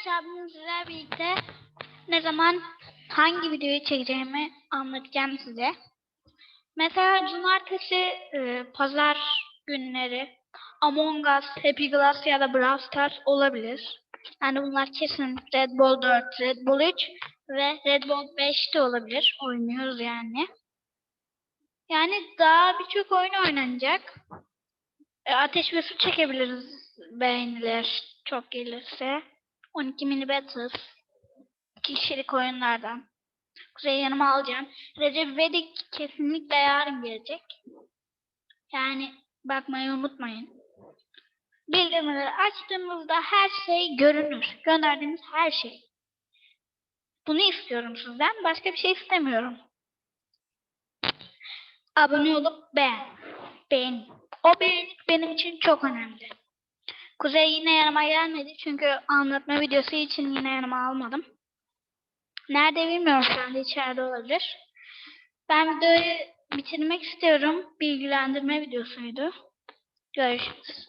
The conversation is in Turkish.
Arkadaşlar bugün birlikte ne zaman hangi videoyu çekeceğimi anlatacağım size. Mesela cumartesi, e, pazar günleri Among Us, Happy Glass ya da Brawl Stars olabilir. Yani bunlar kesin Red Bull 4, Red Bull 3 ve Red Bull 5 de olabilir. Oynuyoruz yani. Yani daha birçok oyun oynanacak. E, ateş ve su çekebiliriz beğeniler çok gelirse. 12 mini battles. Kişilik oyunlardan. Kuzey yanıma alacağım. Recep İvedik kesinlikle yarın gelecek. Yani bakmayı unutmayın. Bildirimleri açtığımızda her şey görünür. Gönderdiğimiz her şey. Bunu istiyorum sizden. Başka bir şey istemiyorum. Abone olup beğen. Beğen. O beğeni benim için çok önemli. Kuzey yine yanıma gelmedi çünkü anlatma videosu için yine yanıma almadım. Nerede bilmiyorum şu anda içeride olabilir. Ben videoyu bitirmek istiyorum. Bilgilendirme videosuydu. Görüşürüz.